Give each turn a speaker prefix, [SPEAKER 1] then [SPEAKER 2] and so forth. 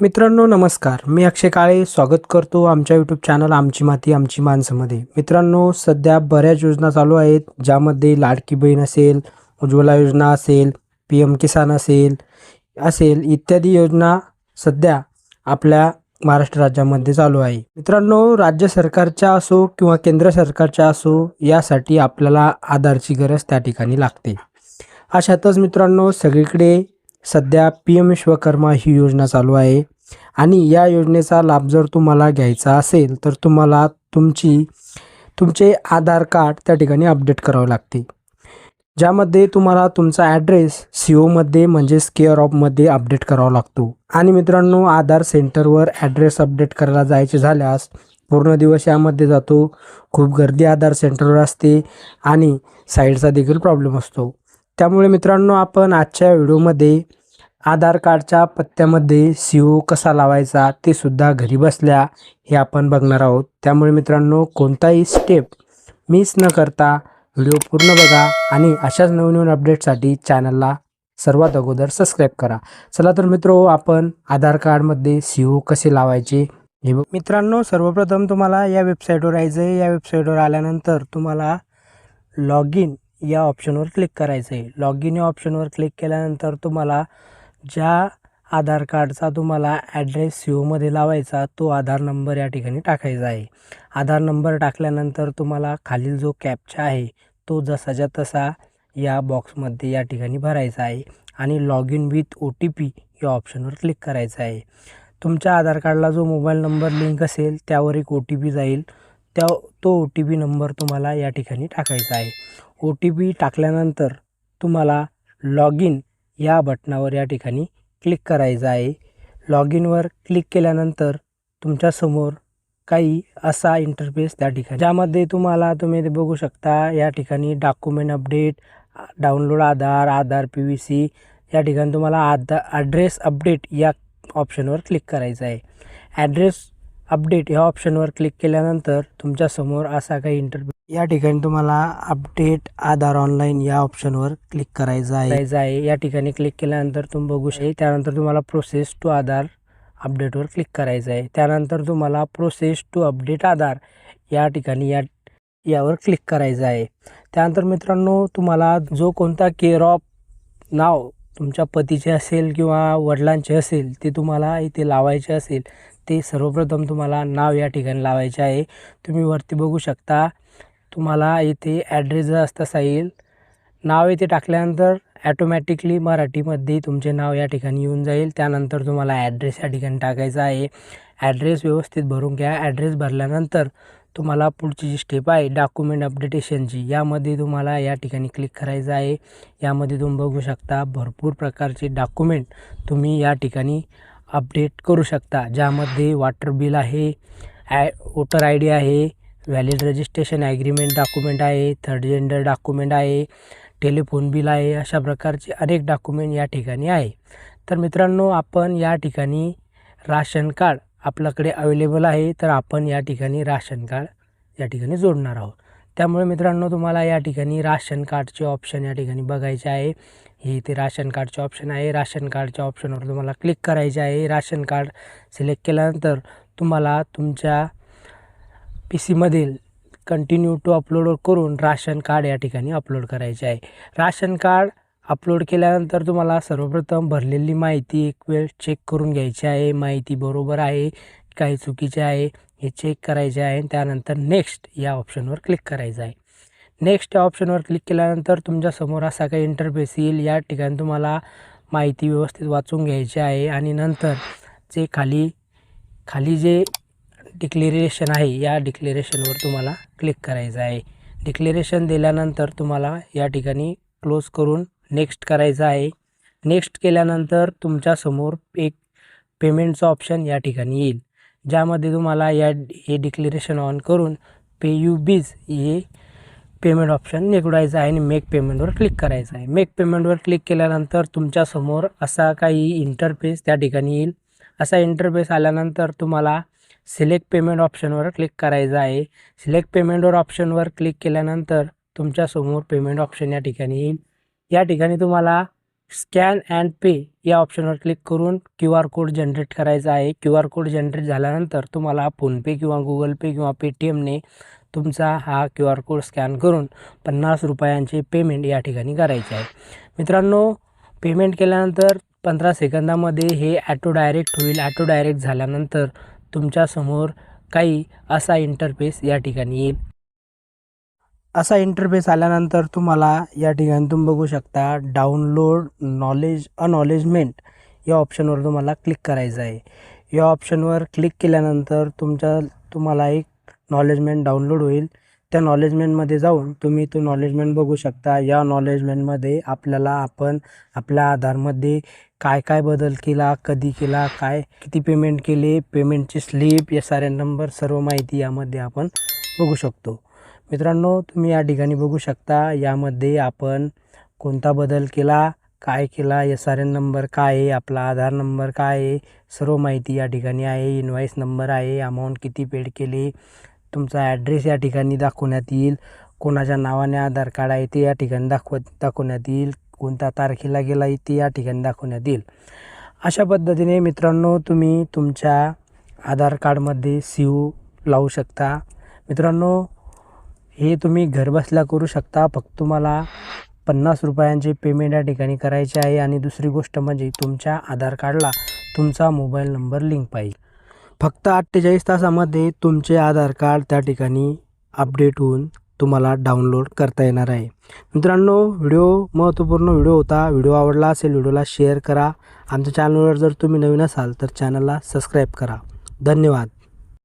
[SPEAKER 1] मित्रांनो नमस्कार. मी अक्षय काळे स्वागत करतो आमच्या यूट्यूब चॅनल आमची माती आमची माणसामध्ये. मित्रांनो सध्या बऱ्याच योजना चालू आहेत ज्यामध्ये लाडकी बहीण असेल उज्ज्वला योजना असेल पी एम किसान असेल असेल इत्यादी योजना सध्या आपल्या महाराष्ट्र राज्यामध्ये चालू आहे. मित्रांनो राज्य सरकारच्या असो किंवा केंद्र सरकारच्या असो यासाठी आपल्याला आधारची गरज त्या ठिकाणी लागते. अशातच मित्रांनो सगळीकडे सध्या पी एम विश्वकर्मा ही योजना चालू आहे. आणि या योजनेचा लाभ जर तुम्हाला घ्यायचा असेल तर तुम्हाला तुमची तुमचे आधार कार्ड त्या ठिकाणी अपडेट करावे लागते. ज्यामध्ये तुम्हाला तुमचा ॲड्रेस सी ओमध्ये म्हणजेच केअर ऑफमध्ये अपडेट करावा लागतो. आणि मित्रांनो आधार सेंटरवर ॲड्रेस अपडेट करायला जायचे झाल्यास पूर्ण दिवस यामध्ये जातो. खूप गर्दी आधार सेंटरवर असते आणि साईडचा देखील प्रॉब्लेम असतो. त्यामुळे मित्रांनो आपण आजच्या व्हिडिओमध्ये आधार कार्डच्या पत्त्यामध्ये सी ओ कसा लावायचा ते सुद्धा घरी बसल्या हे आपण बघणार आहोत. त्यामुळे मित्रांनो कोणताही स्टेप मिस न करता व्हिडिओ पूर्ण बघा आणि अशाच नवीन नवीन अपडेटसाठी चॅनलला सर्वात अगोदर सबस्क्राईब करा. चला तर मित्रो आपण आधार कार्डमध्ये सी ओ कसे लावायचे हे बघ. मित्रांनो सर्वप्रथम तुम्हाला या वेबसाईटवर यायचं आहे. या वेबसाईटवर आल्यानंतर तुम्हाला लॉग इन या ऑप्शनवर क्लिक करायचं आहे. लॉग इन या ऑप्शनवर क्लिक केल्यानंतर तुम्हाला ज्या आधार कार्डचा तुम्हाला ॲड्रेस सी ओमध्ये लावायचा तो आधार नंबर या ठिकाणी टाकायचा आहे. आधार नंबर टाकल्यानंतर तुम्हाला खालील जो कॅपचा आहे तो जसाच्या तसा या बॉक्समध्ये या ठिकाणी भरायचा आहे आणि log in with O T P या ऑप्शनवर क्लिक करायचं आहे. तुमच्या आधार कार्डला जो मोबाईल नंबर लिंक असेल त्यावर एक ओ टी पी जाईल. त्या तो ओ टी पी नंबर तुम्हाला या ठिकाणी टाकायचा आहे. ओ टी पी टाकल्यानंतर तुम्हाला लॉग इन या बटनावर या ठिकाणी क्लिक करायचं आहे. लॉग इनवर क्लिक केल्यानंतर तुमच्यासमोर काही असा इंटरफेस त्या ठिकाणी. ज्यामध्ये तुम्हाला तुम्ही ते बघू शकता या ठिकाणी document update download Aadhaar Aadhaar P V C या ठिकाणी तुम्हाला आधार ॲड्रेस अपडेट या ऑप्शनवर क्लिक करायचं आहे. ॲड्रेस अपडेट या ऑप्शनवर क्लिक केल्यानंतर तुमच्यासमोर असा काही इंटरफेस या ठिकाणी तुम्हाला अपडेट आधार ऑनलाईन या ऑप्शनवर क्लिक करायचं आहे. आहे. या ठिकाणी क्लिक केल्यानंतर तुम्ही बघू शकता त्यानंतर तुम्हाला प्रोसेस टू आधार अपडेटवर क्लिक करायचं आहे. त्यानंतर तुम्हाला प्रोसेस टू अपडेट आधार या ठिकाणी या यावर क्लिक करायचं आहे. त्यानंतर मित्रांनो तुम्हाला जो कोणता केअर ऑफ नाव तुमच्या पतीचे असेल किंवा वडिलांचे असेल ते तुम्हाला इथे लावायचे असेल ते सर्वप्रथम तुम्हाला नाव या ठिकाणी लावायचे आहे. तुम्ही वरती बघू शकता तुम्हाला इथे ॲड्रेस जर असता येईल नाव इथे टाकल्यानंतर ॲटोमॅटिकली मराठीमध्ये तुमचे नाव या ठिकाणी येऊन जाईल. त्यानंतर तुम्हाला ॲड्रेस या ठिकाणी टाकायचा आहे. ॲड्रेस व्यवस्थित भरून घ्या. ॲड्रेस भरल्यानंतर तुम्हाला पुढची जी स्टेप आहे डॉक्युमेंट अपडेटेशनची यामध्ये तुम्हाला या ठिकाणी क्लिक करायचं आहे. यामध्ये तुम्ही बघू शकता भरपूर प्रकारचे डॉक्युमेंट तुम्ही या ठिकाणी अपडेट करू शकता ज्यामध्ये वॉटर बिल आहे ॲ वोटर आय डी आहे व्हॅलिड रजिस्ट्रेशन ॲग्रीमेंट डॉक्युमेंट आहे थर्ड जेंडर डॉक्युमेंट आहे टेलिफोन बिल आहे अशा प्रकारचे अनेक डॉक्युमेंट या ठिकाणी आहे. तर मित्रांनो आपण या ठिकाणी राशन कार्ड आपल्याकडे अवेलेबल आहे तर आपण या ठिकाणी राशन कार्ड या ठिकाणी जोडणार आहोत. त्यामुळे मित्रांनो तुम्हाला या ठिकाणी राशन कार्डचे ऑप्शन या ठिकाणी बघायचे आहे. हे इथे राशन कार्डचे ऑप्शन आहे. राशन कार्डच्या ऑप्शनवर तुम्हाला क्लिक करायचे आहे. राशन कार्ड सिलेक्ट केल्यानंतर तुम्हाला तुमच्या पी सीमधील कंटिन्यू टू अपलोड करून राशन कार्ड या ठिकाणी अपलोड करायचे आहे. राशन कार्ड अपलोड केल्यानंतर तुम्हाला सर्वप्रथम भरलेली माहिती एक वेळ चेक करून घ्यायची आहे. माहिती बरोबर आहे काही चुकीचे आहे हे चेक करायचे आहे. त्यानंतर नेक्स्ट या ऑप्शनवर क्लिक करायचं आहे. नेक्स्ट या ऑप्शनवर क्लिक केल्यानंतर तुमच्यासमोर असा काही इंटरफेस येईल. या ठिकाणी तुम्हाला माहिती व्यवस्थित वाचून घ्यायची आहे. आणि नंतर जे खाली खाली जे डिक्लेरेशन आहे. या डिक्लेरेशनवर तुम्हाला क्लिक करायचं आहे. डिक्लेरेशन दिल्यानंतर तुम्हाला या ठिकाणी क्लोज करून नेक्स्ट करायचं आहे. नेक्स्ट केल्यानंतर तुमच्यासमोर एक पेमेंटचं ऑप्शन या ठिकाणी येईल. ज्यामध्ये तुम्हाला या हे डिक्लेरेशन ऑन करून पे यू बीज हे पेमेंट ऑप्शन निवडायचं आहे आणि मेक पेमेंटवर क्लिक करायचं आहे. मेक पेमेंटवर क्लिक केल्यानंतर तुमच्यासमोर असा काही इंटरफेस त्या ठिकाणी येईल. असा इंटरफेस आल्यानंतर तुम्हाला सिलेक्ट पेमेंट ऑप्शनवर क्लिक करायचं आहे. सिलेक्ट पेमेंटवर ऑप्शनवर क्लिक केल्यानंतर तुमच्यासमोर पेमेंट ऑप्शन या ठिकाणी येईल. या ठिकाणी तुम्हाला स्कॅन अँड पे या ऑप्शनवर क्लिक करून क्यू आर कोड जनरेट करायचा आहे. क्यू आर कोड जनरेट झाल्यानंतर तुम्हाला फोनपे किंवा गुगल पे किंवा पेटीएमने तुमचा हा क्यू आर कोड स्कॅन करून पन्नास रुपयांचे पेमेंट या ठिकाणी करायचे आहे. मित्रांनो पेमेंट केल्यानंतर पंधरा सेकंदामध्ये हे ॲटो डायरेक्ट होईल. ॲटो डायरेक्ट झाल्यानंतर तुमच्यासमोर काही असा इंटरफेस या ठिकाणी येईल. असा इंटरफेस आल्यानंतर तुम्हाला या ठिकाणी तुम्ही बघू शकता डाउनलोड नॉलेज अनॉलेजमेंट या ऑप्शनवर तुम्हाला क्लिक करायचं आहे. या ऑप्शनवर क्लिक केल्यानंतर तुमच्या तुम्हाला एक नॉलेजमेंट डाउनलोड होईल. त्या नॉलेजमेंटमध्ये जाऊन तुम्ही तो नॉलेजमेंट बघू शकता. या नॉलेजमेंटमध्ये आपल्याला आपण आपल्या आधारमध्ये काय काय बदल केला कधी केला काय किती पेमेंट केले पेमेंटची slip S R N number सर्व माहिती यामध्ये आपण बघू शकतो. मित्रांनो तुम्ही या ठिकाणी बघू शकता यामध्ये आपण कोणता बदल केला काय केला एस आर एन नंबर काय आहे आपला आधार नंबर काय आहे सर्व माहिती या ठिकाणी आहे इनव्हाईस नंबर आहे अमाऊंट किती पेड केली तुमचा ॲड्रेस या ठिकाणी दाखवण्यात येईल. कोणाच्या नावाने आधार कार्ड आहे ते या ठिकाणी दाखवत दाखवण्यात येईल. कोणत्या तारखेला गेला आहे ते या ठिकाणी दाखवण्यात येईल. अशा पद्धतीने मित्रांनो तुम्ही तुमच्या आधार कार्डमध्ये सीव लावू शकता. मित्रांनो हे तुम्ही घरबसल्या करू शकता. फक्त तुम्हाला पन्नास रुपयांचे पेमेंट या ठिकाणी करायचे आहे. आणि दुसरी गोष्ट म्हणजे तुमच्या आधार कार्डला तुमचा मोबाईल नंबर लिंक पाहिजे. फक्त अठ्ठेचाळीस तासामध्ये तुमचे आधार कार्ड त्या ठिकाणी अपडेट होऊन तुम्हाला डाउनलोड करता येणार आहे. मित्रांनो व्हिडिओ महत्त्वपूर्ण व्हिडिओ होता. व्हिडिओ आवडला असेल व्हिडिओला शेअर करा. आमच्या चॅनलवर जर तुम्ही नवीन असाल तर चॅनलला सबस्क्राईब करा. धन्यवाद.